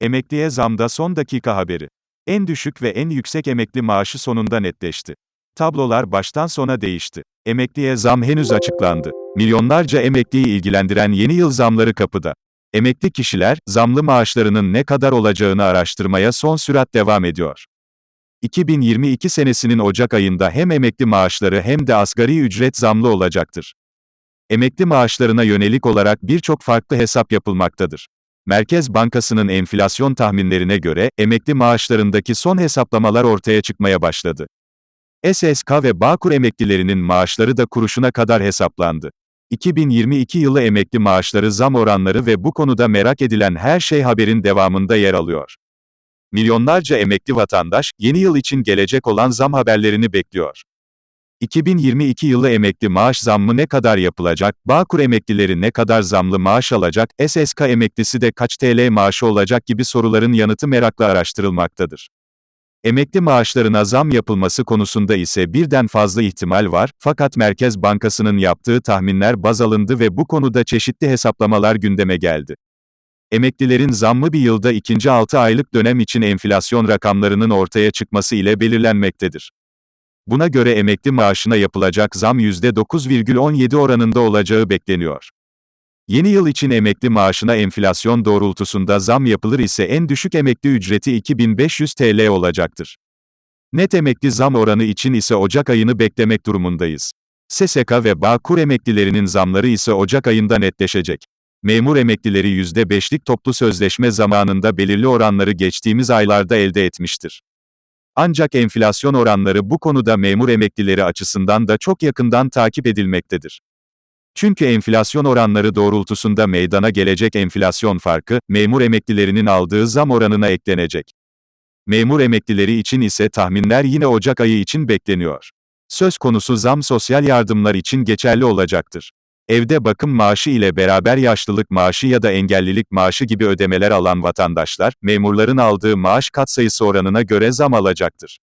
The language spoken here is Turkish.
Emekliye zamda son dakika haberi. En düşük ve en yüksek emekli maaşı sonunda netleşti. Tablolar baştan sona değişti. Emekliye zam henüz açıklandı. Milyonlarca emekliyi ilgilendiren yeni yıl zamları kapıda. Emekli kişiler, zamlı maaşlarının ne kadar olacağını araştırmaya son sürat devam ediyor. 2022 senesinin Ocak ayında hem emekli maaşları hem de asgari ücret zamlı olacaktır. Emekli maaşlarına yönelik olarak birçok farklı hesap yapılmaktadır. Merkez Bankası'nın enflasyon tahminlerine göre, emekli maaşlarındaki son hesaplamalar ortaya çıkmaya başladı. SSK ve Bağkur emeklilerinin maaşları da kuruşuna kadar hesaplandı. 2022 yılı emekli maaşları zam oranları ve bu konuda merak edilen her şey haberin devamında yer alıyor. Milyonlarca emekli vatandaş, yeni yıl için gelecek olan zam haberlerini bekliyor. 2022 yılı emekli maaş zammı ne kadar yapılacak, Bağkur emeklileri ne kadar zamlı maaş alacak, SSK emeklisi de kaç TL maaşı olacak gibi soruların yanıtı merakla araştırılmaktadır. Emekli maaşlarına zam yapılması konusunda ise birden fazla ihtimal var, fakat Merkez Bankası'nın yaptığı tahminler baz alındı ve bu konuda çeşitli hesaplamalar gündeme geldi. Emeklilerin zammı bir yılda ikinci 6 aylık dönem için enflasyon rakamlarının ortaya çıkması ile belirlenmektedir. Buna göre emekli maaşına yapılacak zam %9,17 oranında olacağı bekleniyor. Yeni yıl için emekli maaşına enflasyon doğrultusunda zam yapılır ise en düşük emekli ücreti 2500 TL olacaktır. Net emekli zam oranı için ise Ocak ayını beklemek durumundayız. SSK ve Bağkur emeklilerinin zamları ise Ocak ayında netleşecek. Memur emeklileri %5'lik toplu sözleşme zamanında belirli oranları geçtiğimiz aylarda elde etmiştir. Ancak enflasyon oranları bu konuda memur emeklileri açısından da çok yakından takip edilmektedir. Çünkü enflasyon oranları doğrultusunda meydana gelecek enflasyon farkı, memur emeklilerinin aldığı zam oranına eklenecek. Memur emeklileri için ise tahminler yine Ocak ayı için bekleniyor. Söz konusu zam sosyal yardımlar için geçerli olacaktır. Evde bakım maaşı ile beraber yaşlılık maaşı ya da engellilik maaşı gibi ödemeler alan vatandaşlar, memurların aldığı maaş katsayısı oranına göre zam alacaktır.